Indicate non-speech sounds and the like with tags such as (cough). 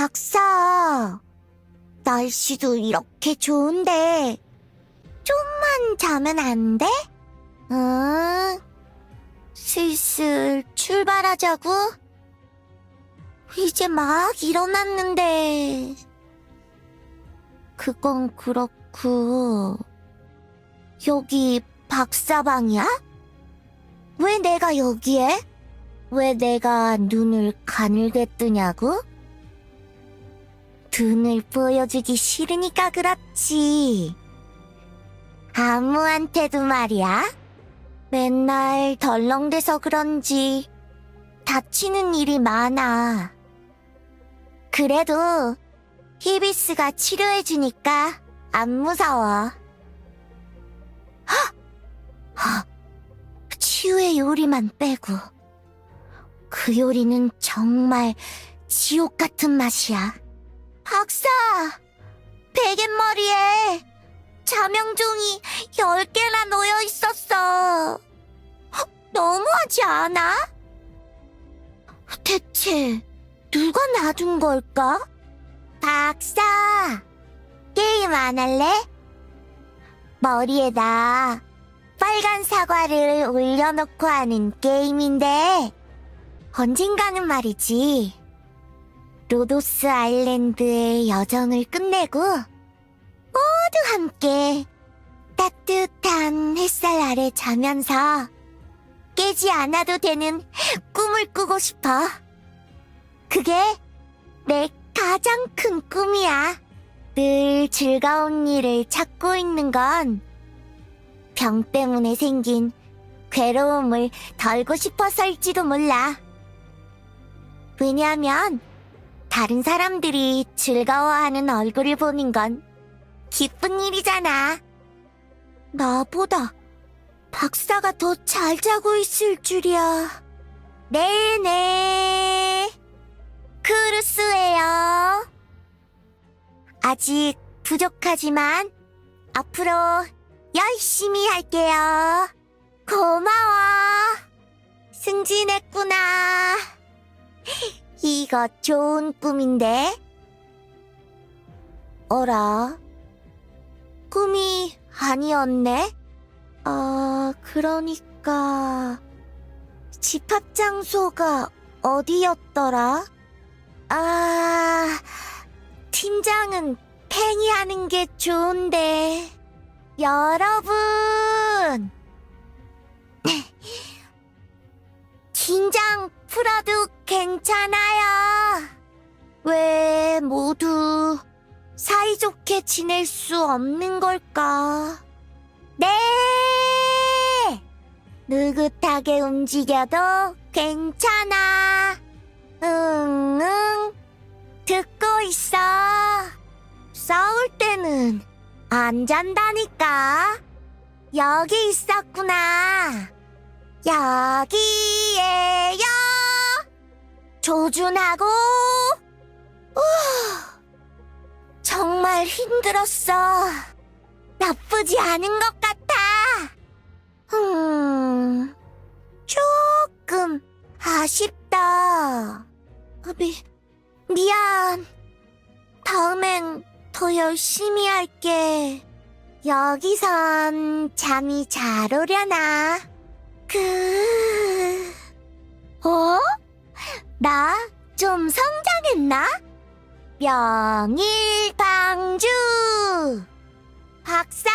박사, 날씨도 이렇게 좋은데, 좀만 자면 안 돼? 응. 슬슬 출발하자고? 이제 막 일어났는데. 그건 그렇고, 여기 박사방이야? 왜 내가 여기에? 왜 내가 눈을 가늘게 뜨냐고? 눈을 보여주기 싫으니까 그렇지. 아무한테도 말이야. 맨날 덜렁대서 그런지 다치는 일이 많아. 그래도 히비스가 치료해주니까 안 무서워. 헉! 헉! 치유의 요리만 빼고. 그 요리는 정말 지옥 같은 맛이야. 박사! 베갯머리에 자명종이 열 개나 놓여 있었어. 헉, 너무하지 않아? 대체 누가 놔둔 걸까? 박사! 게임 안 할래? 머리에다 빨간 사과를 올려놓고 하는 게임인데, 언젠가는 말이지. 로도스 아일랜드의 여정을 끝내고, 모두 함께 따뜻한 햇살 아래 자면서 깨지 않아도 되는 꿈을 꾸고 싶어. 그게 내 가장 큰 꿈이야. 늘 즐거운 일을 찾고 있는 건 병 때문에 생긴 괴로움을 덜고 싶어서일지도 몰라. 왜냐하면 다른 사람들이 즐거워하는 얼굴을 보는 건 기쁜 일이잖아. 나보다 박사가 더 잘 자고 있을 줄이야. 네네. 크루스예요. 아직 부족하지만 앞으로 열심히 할게요. 고마워. 승진했구나. 이거 좋은 꿈인데. 어라? 꿈이 아니었네? 아, 그러니까. 집합 장소가 어디였더라? 아, 팀장은 팽이 하는 게 좋은데. 여러분! (laughs) 긴장 풀어도 괜찮아요. 왜 모두 사이좋게 지낼 수 없는 걸까? 네! 느긋하게 움직여도 괜찮아. 응, 응. 듣고 있어. 싸울 때는 안 잔다니까. 여기 있었구나. 여기에요. 조준하고. 우, 정말 힘들었어. 나쁘지 않은 것 같아. 음, 조금 아쉽다. 미, 미안. 다음엔 더 열심히 할게. 여기선 잠이 잘 오려나? 명일방주. 박사!